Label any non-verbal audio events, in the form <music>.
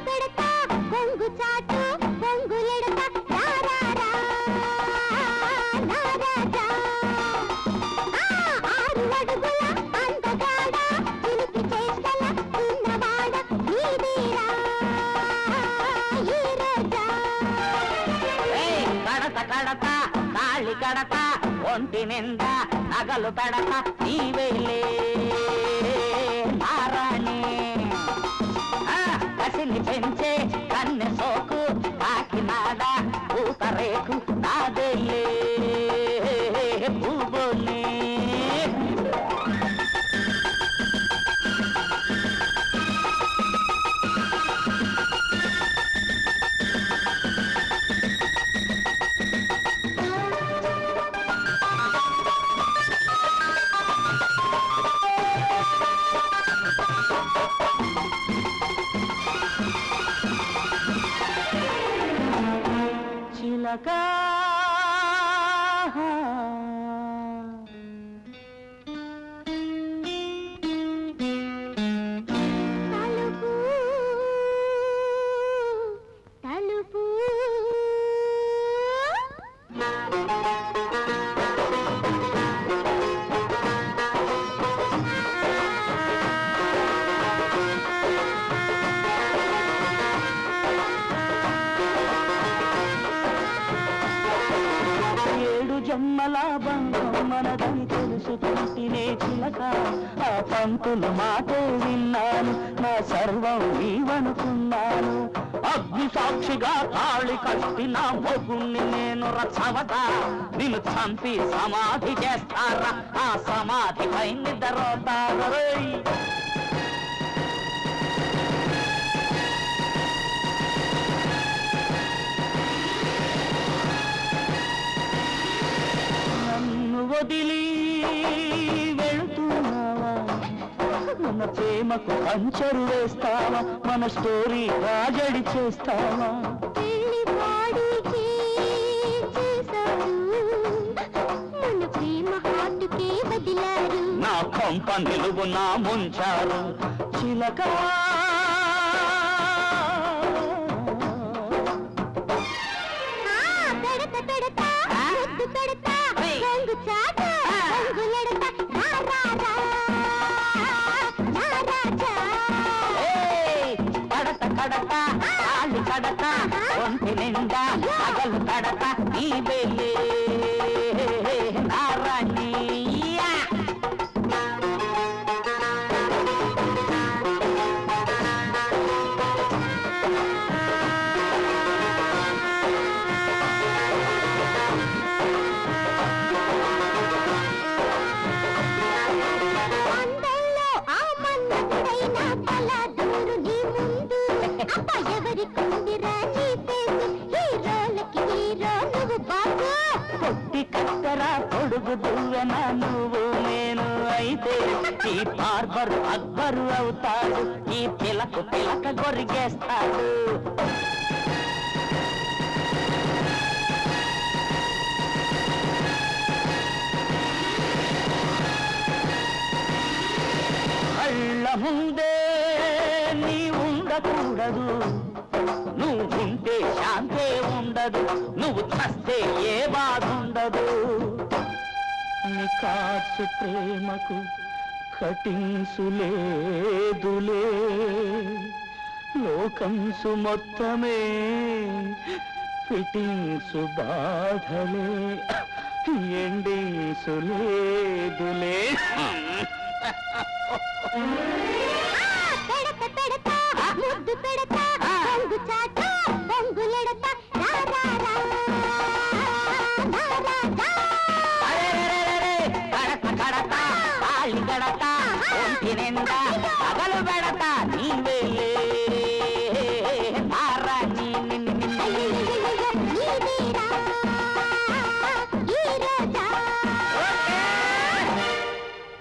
పెడతా కొంగు చాటు పొంగులెడతా కడత కడత ఒంటి నిండా నగలు పెడత నీవేలే చిలక జన్మల మనదని తెలుసుకుంటేనే చిలక. ఆ పంతులు మాటే విన్నాను నా సర్వం నీవనుకున్నాను. అగ్ని సాక్షిగా తాళి కట్టిన మొగుణ్ణి నేను రచవత నిన్ను చంపి సమాధి చేస్తారా? ఆ సమాధిపై నిద్రతారా నన్ను వదిలి వెళుతున్నావా? మన ప్రేమకు పంచరు వేస్తావా? మన స్టోరీ రాజడి చేస్తావా? నా కొంప నిలువున ముంచారు. చిలక కడత కడత కాలి కడత ఒంటి నిండా పగలు కడత పొట్టి నువ్వు పొడుగు దువ్వెన నువ్వు నేను అయితే ఈ బార్బర్ అక్బరు అవుతాడు ఈ పిలకు పిలక గొరిగేస్తాడు. కళ్ళ ముందే నీ ఉండకూడదు నువ్వుంటే శాంతే ఉండదు. నువ్వు చస్తే ఏ బాధ ఉండదు. నికాసు ప్రేమకు కటింసులేదులే లోకంసు మొత్తమే ఫిటింగ్సు బాధలే. ఎండీసులేదులే ఆ, <laughs> కడత ఒంటి నిండా పగలు పెడతా నీ